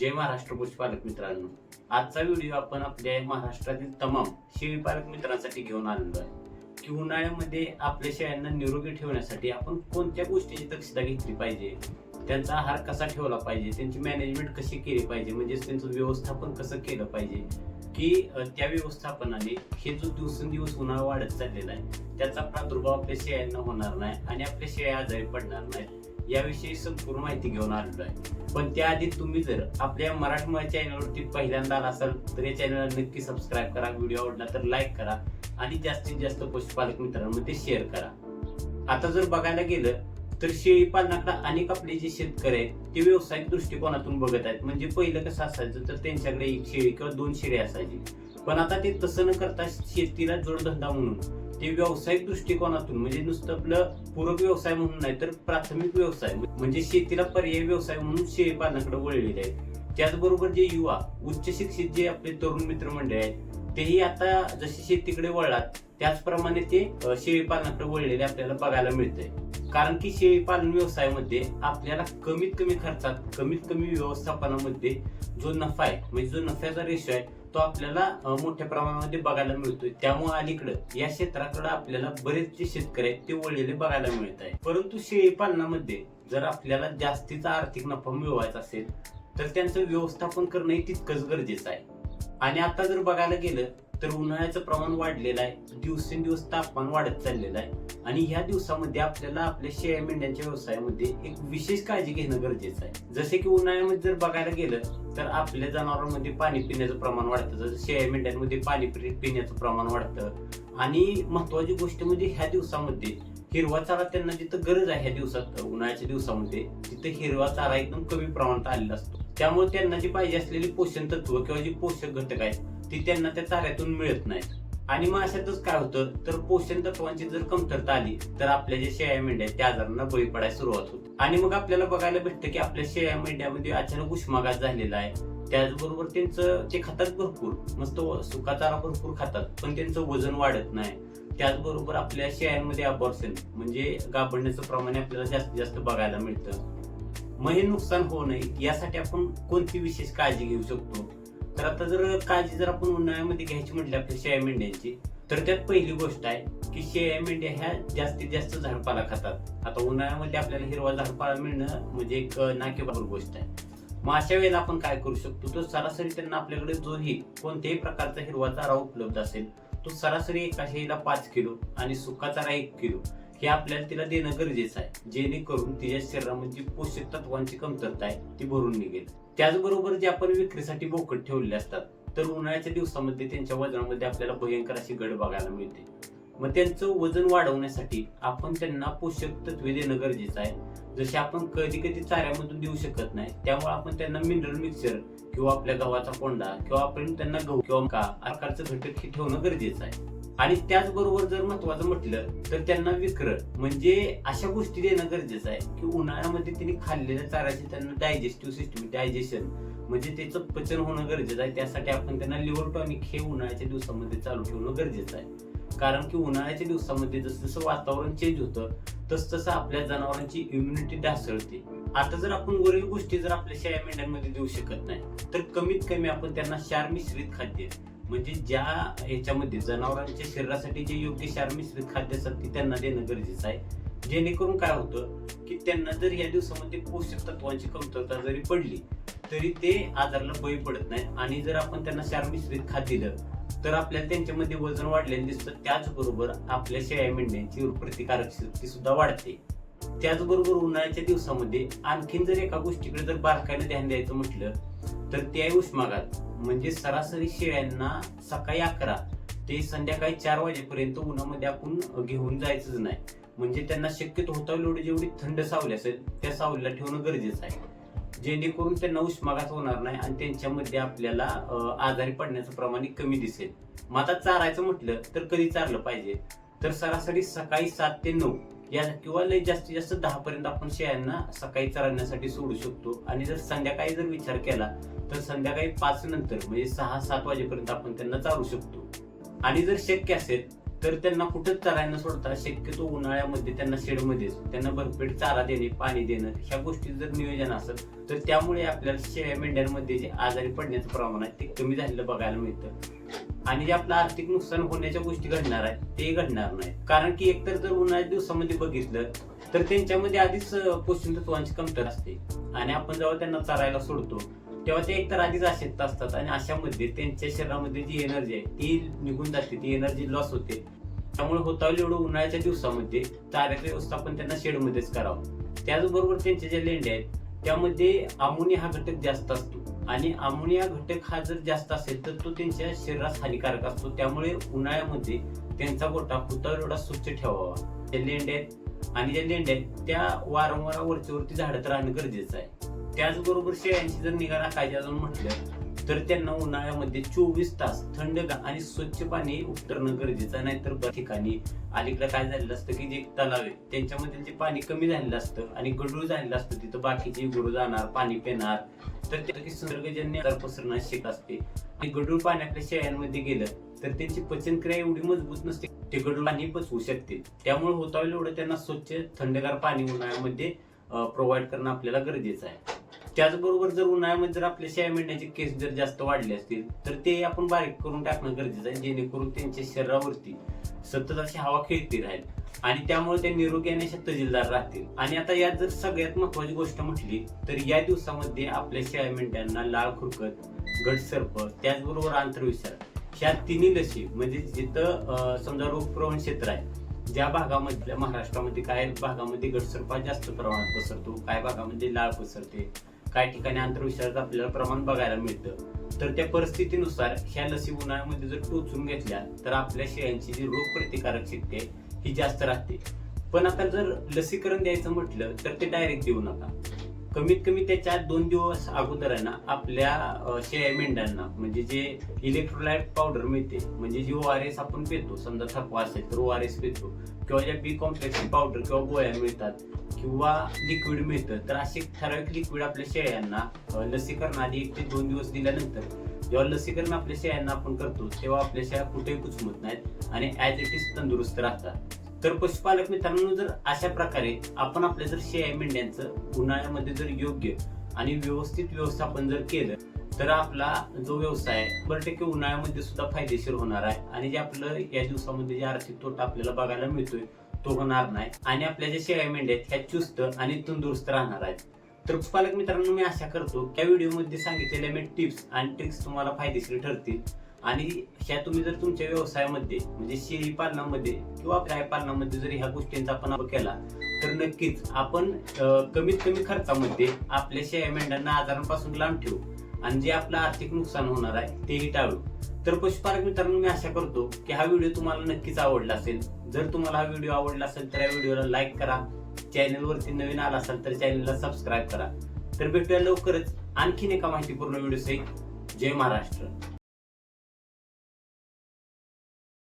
जय महाराष्ट्र पशुपालक मित्रांनो. आजचा व्हिडिओ आपण आपल्या महाराष्ट्रातील तमाम शेळीपालक मित्रांसाठी घेऊन आलेलो आहे. की उन्हाळ्यामध्ये आपल्या शेळ्यांना निरोगी ठेवण्यासाठी आपण कोणत्या गोष्टीची दक्षता घेतली पाहिजे? त्यांचा आहार कसा ठेवला पाहिजे? त्यांची मॅनेजमेंट कशी केली पाहिजे? म्हणजेच त्यांचं व्यवस्थापन कसं केलं पाहिजे? की त्या व्यवस्थापनाने हे जो दिवसेंदिवस उन्हाळा वाढत चाललेला आहे त्याचा प्रादुर्भाव आपल्या शेळ्यांना होणार नाही आणि आपल्या शेळ्या आजारी पडणार नाहीत. याविषयी संपूर्ण माहिती घेऊन आलेलो आहे. पण त्याआधी तुम्ही जर आपल्या मराठमोळ्या चॅनलवरती पहिल्यांदा आला असाल तर या चॅनलला नक्की सबस्क्राईब करा व्हिडिओ आवडला तर लाईक करा आणि जास्तीत जास्त पशुपालक मित्रांमध्ये शेअर करा. आता जर बघायला गेलं तर शेळी पालनाकडे अनेक आपले जे शेतकरी आहेत ते व्यावसायिक दृष्टिकोनातून बघत आहेत. म्हणजे पहिलं कसं असायचं तर त्यांच्याकडे एक शेळी किंवा दोन शेळी असायची. पण आता ते तसं न करता शेतीला जोडधंदा म्हणून ते व्यावसायिक दृष्टिकोनातून म्हणजे नुसतं आपलं पूरक व्यवसाय म्हणून नाही तर प्राथमिक व्यवसाय म्हणजे शेतीला पर्याय व्यवसाय म्हणून शेळीपालनाकडे वळलेले आहेत. त्याचबरोबर जे युवा उच्च शिक्षित जे आपले तरुण मित्रमंडळ आहेत तेही आता जसे शेतीकडे वळलात त्याचप्रमाणे ते शेळीपालनाकडे शेळी वळलेले आपल्याला बघायला मिळतंय. कारण की शेळी पालन व्यवसायामध्ये आपल्याला कमीत कमी खर्चात कमीत कमी व्यवस्थापनामध्ये जो नफा आहे म्हणजे जो नफ्याचा रेशो आहे तो आपल्याला मोठ्या प्रमाणामध्ये बघायला मिळतोय. त्यामुळे अलीकडं या क्षेत्राकडे आपल्याला बरेच जे शेतकरी आहेत ते वळलेले बघायला मिळत आहे परंतु शेळी पालनामध्ये जर आपल्याला जास्तीचा आर्थिक नफा मिळवायचा असेल तर त्यांचं व्यवस्थापन करणंही तितकंच गरजेचं आहे. आणि आता जर बघायला गेलं तर उन्हाळ्याचं प्रमाण वाढलेलं आहे. दिवसेंदिवस तापमान वाढत चाललेलं आहे. आणि ह्या दिवसामध्ये आपल्याला आपल्या शेळ्या मेंढ्यांच्या व्यवसायामध्ये एक विशेष काळजी घेणं गरजेचं आहे. जसे की उन्हाळ्यामध्ये जर बघायला गेलं तर आपल्या जनावरांमध्ये पाणी पिण्याचं प्रमाण वाढतं. जसं शेळ्या मेंढ्यांमध्ये पाणी पिण्याचं प्रमाण वाढतं. आणि महत्वाची गोष्ट म्हणजे ह्या दिवसामध्ये हिरवा चारा त्यांना जिथं गरज आहे ह्या दिवसात उन्हाळ्याच्या दिवसामध्ये तिथं हिरवा चारा एकदम कमी प्रमाणात आलेला असतो. त्यामुळे त्यांना जी पाहिजे असलेली पोषण तत्व किंवा जे पोषक घटक आहेत ती त्यांना त्या चाऱ्यातून मिळत नाहीत. आणि मग अशातच काय होतं तर पोषण तत्वांची जर कमतरता आली तर आपल्या ज्या शेळ्या मेंढ्या आहेत त्या आजारांना बळी पडायला सुरुवात होते. आणि मग आपल्याला बघायला भेटतं की आपल्या शेळ्या मेंढ्यामध्ये अचानक उष्माघात झालेला आहे. त्याचबरोबर त्यांचं ते खातात भरपूर मस्त सुकाचारा भरपूर खातात पण त्यांचं वजन वाढत नाही. त्याचबरोबर आपल्या शेळ्यांमध्ये अबॉर्शन म्हणजे गाभण्याचं प्रमाण आपल्याला जास्तीत जास्त बघायला मिळतं. मग हे नुकसान होऊ नये यासाठी आपण कोणती विशेष काळजी घेऊ शकतो? तर आता जर काळजी जर आपण उन्हाळ्यामध्ये घ्यायची म्हटली आपल्या शेळ्या मेंढ्यांची तर त्यात पहिली गोष्ट आहे की शेळ्या मेंढ्या ह्या जास्तीत जास्त झाडपाला खातात. आता उन्हाळ्यामध्ये आपल्याला हिरवा झाडपाला मिळणं म्हणजे एक नाकेबार गोष्ट आहे. मग अशा वेळेला आपण काय करू शकतो? तर सरासरी त्यांना आपल्याकडे जोही कोणत्याही प्रकारचा हिरवा चारा उपलब्ध असेल तो सरासरी एका शेळीला पाच किलो आणि सुका चारा एक किलो हे आपल्याला तिला देणं गरजेचं आहे. जेणेकरून तिच्या शरीरामध्ये पोषक तत्वांची कमतरता आहे ती भरून निघेल. त्याचबरोबर जे आपण विक्रीसाठी बोकड ठेवलेले असतात तर उन्हाळ्याच्या दिवसामध्ये त्यांच्या वजनामध्ये आपल्याला भयंकर अशी गड बघायला मिळते. मग त्यांचं वजन वाढवण्यासाठी आपण त्यांना पोषक तत्वे देणं गरजेचं आहे. जसे आपण कधी कधी चाऱ्यामधून देऊ शकत नाही त्यामुळे आपण त्यांना मिनरल मिक्सर किंवा आपल्या गव्हाचा कोंडा किंवा आपण त्यांना गहू किंवा का प्रकारचं घटक हे ठेवणं गरजेचं आहे. आणि त्याचबरोबर जर महत्वाचं म्हटलं तर त्यांना विक्र म्हणजे अशा गोष्टी देणं गरजेचं आहे की उन्हाळ्यामध्ये त्यांनी खाल्लेल्या चाऱ्याचे त्यांना डायजेस्टिव्ह सिस्टम डायजेशन म्हणजे त्याचं पचन होणं गरजेचं आहे. त्यासाठी आपण त्यांना लिव्हर टॉनिक हे उन्हाळ्याच्या दिवसामध्ये चालू ठेवणं गरजेचं आहे. कारण की उन्हाळ्याच्या दिवसामध्ये जसं जसं वातावरण चेंज होतं तस तसं आपल्या जनावरांची इम्युनिटी ढासळते. आता जर आपण वरील गोष्टी जर आपल्या शेळ्या मेंढ्यांमध्ये देऊ शकत नाही तर कमीत कमी आपण त्यांना क्षार मिश्रित खाद्य म्हणजे ज्या ह्याच्यामध्ये जनावरांच्या शरीरासाठी जे योग्य क्षार मिश्रित खाद्य असतात ते त्यांना देणं गरजेचं आहे. जेणेकरून काय होतं की त्यांना जर या दिवसामध्ये पोषक तत्वांची कमतरता जरी पडली तरी ते आजाराला बळी पडत नाही. आणि जर आपण त्यांना क्षार मिश्रित खाद्य दिलं तर आपल्याला त्यांच्यामध्ये वजन वाढलेलं दिसतं. त्याचबरोबर आपल्या शेळ्या मेंढ्यांची प्रतिकारक शक्ती सुद्धा वाढते. त्याचबरोबर उन्हाळ्याच्या दिवसामध्ये आणखीन जर एका गोष्टीकडे जर बारकाईने ध्यान द्यायचं म्हटलं तर ते आहे उष्माघात म्हणजे सरासरी शेळ्यांना सकाळी अकरा ते संध्याकाळी चार वाजेपर्यंत उन्हामध्ये आपण घेऊन जायचंच नाही. म्हणजे त्यांना शक्यतो होता एवढी जेवढी थंड सावली असेल त्या सावलीला ठेवणं गरजेचं आहे. जेणेकरून त्यांना उष्माघात होणार नाही आणि त्यांच्यामध्ये आपल्याला आजारी पडण्याचं प्रमाण कमी दिसेल. मग आता चारायचं म्हटलं तर कधी चारलं पाहिजे? तर सरासरी सकाळी सात ते नऊ या किंवा लय जास्तीत जास्त दहा पर्यंत आपण शेळ्यांना सकाळी चरण्यासाठी सोडू शकतो. आणि जर संध्याकाळी जर विचार केला तर संध्याकाळी पाच नंतर म्हणजे सहा सात वाजेपर्यंत आपण त्यांना चालू शकतो. आणि जर शक्य असेल तर त्यांना कुठंच चरायला न सोडता शक्यतो उन्हाळ्यामध्ये त्यांना शेडमध्येच त्यांना भरपेट चारा देणे पाणी देणं ह्या गोष्टी जर नियोजन असेल तर त्यामुळे आपल्याला शेळ्या मेंढ्यांमध्ये जे आजारी पडण्याचं प्रमाण आहे ते कमी झालेलं बघायला मिळतं. आणि जे आपलं आर्थिक नुकसान होण्याच्या गोष्टी घडणार आहे ते घडणार नाही. कारण की एकतर जर उन्हाळ्या दिवसामध्ये बघितलं तर त्यांच्यामध्ये आधीच पोषण तत्वांची कमतर असते. आणि आपण जेव्हा त्यांना चरायला सोडतो तेव्हा ते एकतर आधीच अशक्त असतात आणि अशामध्ये त्यांच्या शरीरामध्ये जी एनर्जी आहे ती निघून जाते ती एनर्जी लॉस होते. त्यामुळे होता एवढं उन्हाळ्याच्या दिवसामध्ये चाऱ्याचं व्यवस्थापन त्यांना शेडमध्येच करावं. त्याचबरोबर त्यांचे जे लेंडे आहेत त्यामध्ये अमोनिया हा घटक जास्त असतो. आणि अमोनिया घटक हा जर जास्त असेल तर तो त्यांच्या शरीरास हानिकारक असतो. त्यामुळे उन्हाळ्यामध्ये त्यांचा गोटा होता एवढा स्वच्छ ठेवावा. ते लेंडे आहेत आणि ज्या लेंड्या आहेत त्या वारंवार वरच्यावरती झाडत राहणं गरजेचं आहे. त्याचबरोबर शेळ्यांची जर निगा राखायची अजून म्हटलं तर त्यांना उन्हाळ्यामध्ये चोवीस तास थंड आणि स्वच्छ पाणी उतरणं गरजेचं आहे. नाहीतर ठिकाणी अलीकडे काय झालेलं असतं की जे तलाव आहे त्यांच्यामध्ये जे पाणी कमी झालेलं असतं आणि गडूळ झालेलं असतं तिथं बाकीचे गुरु जाणार पाणी पिणार. तर त्या संसर्गजन्य पसरणं शिक असते. आणि गडूळ पाण्याकडे शेळ्यांमध्ये गेलं तर त्यांची पचनक्रिया एवढी मजबूत नसते. ते गडूळ पाणी पचवू शकते. त्यामुळे होता एवढं त्यांना स्वच्छ थंडगार पाणी उन्हाळ्यामध्ये प्रोव्हाइड करणं आपल्याला गरजेचं आहे. त्याचबरोबर जर उन्हाळ्यामध्ये जर आपल्या शेळ्या मेंढ्याचे केस जर जास्त वाढले असतील तर ते आपण बारीक करून टाकणं गरजेचं आहे जेणेकरून त्यांच्या शरीरावरती सतत अशी हवा खेळती राहील. आणि त्यामुळे ते निरोगी आणि तजिलदार राहतील. आणि आता यात जर सगळ्यात महत्वाची गोष्ट म्हटली तर या दिवसामध्ये आपल्या शेळ्या मेंढ्यांना लाळ खुरकत गटसर्प त्याचबरोबर आंतरविषार ह्या तिन्ही लसी म्हणजे जिथं समजा रोगप्रवण क्षेत्र आहे ज्या भागामध्ये महाराष्ट्रामध्ये काय भागामध्ये गटसर्पा जास्त प्रमाणात पसरतो काय भागामध्ये लाळ पसरते. काही ठिकाणी आंतरविषाराचं आपल्याला प्रमाण बघायला मिळतं. तर त्या परिस्थितीनुसार ह्या लसी उन्हाळ्यामध्ये जर टोचून घेतल्या तर आपल्या शेळ्यांची जी रोगप्रतिकारक शक्ती आहे ही जास्त राहते. पण आता जर लसीकरण द्यायचं म्हटलं तर ते डायरेक्ट देऊ नका. कमीत कमी त्याच्या दोन दिवस अगोदर आहे ना आपल्या शेळ्या मेंढ्यांना म्हणजे जे इलेक्ट्रोलाइट पावडर मिळते म्हणजे जी ओ आर एस आपण पितो समजा थकवा असेल तर ओ आर एस पितो किंवा ज्या बी कॉम्प्लेक्स पावडर किंवा गोळ्या मिळतात किंवा लिक्विड मिळतं तर असे ठराविक लिक्विड आपल्या शेळ्यांना लसीकरण आधी एक ते दोन दिवस दिल्यानंतर जेव्हा लसीकरण आपल्या शेळ्यांना आपण करतो तेव्हा आपल्या शेळ्या कुठेही कुचमत नाहीत आणि ॲज इट इज तंदुरुस्त राहतात. तर पशुपालक मित्रांनो जर अशा प्रकारे आपण आपल्या जर शेळ्या मेंढ्यांचं उन्हाळ्यामध्ये जर योग्य आणि व्यवस्थित व्यवस्थापन जर केलं तर आपला जो व्यवसाय आहे शंभर टक्के उन्हाळ्यामध्ये सुद्धा फायदेशीर होणार आहे. आणि जे आपलं या दिवसामध्ये जे आर्थिक तोटा आपल्याला बघायला मिळतोय तो होणार नाही. आणि आपल्या ज्या शेळ्या मेंढ्या आहेत ह्या चुस्त आणि तंदुरुस्त राहणार आहेत. तर पालक मित्रांनो मी आशा करतो या व्हिडिओमध्ये सांगितलेल्या मी टिप्स आणि ट्रिक्स तुम्हाला फायदेशीर ठरतील. आणि ह्या तुम्ही जर तुमच्या व्यवसायामध्ये म्हणजे शेळी पालनामध्ये किंवा गाय पालनामध्ये जर ह्या गोष्टींचा आपण केला तर नक्कीच आपण कमीत कमी खर्चामध्ये आपल्या शेळ्या मेंढ्यांना आजारांपासून लांब ठेवू आणि जे आपलं आर्थिक नुकसान होणार आहे तेही टाळू. तर पशुपालक मित्रांनो मी आशा करतो की हा व्हिडिओ तुम्हाला नक्कीच आवडला असेल. जर तुम्हाला हा व्हिडिओ आवडला असेल तर या व्हिडिओला लाईक करा. चॅनलवरती नवीन आला असाल तर चॅनलला सबस्क्राईब करा. तर भेटूया लवकरच आणखीन एका माहितीपूर्ण व्हिडिओ सहित जय महाराष्ट्र.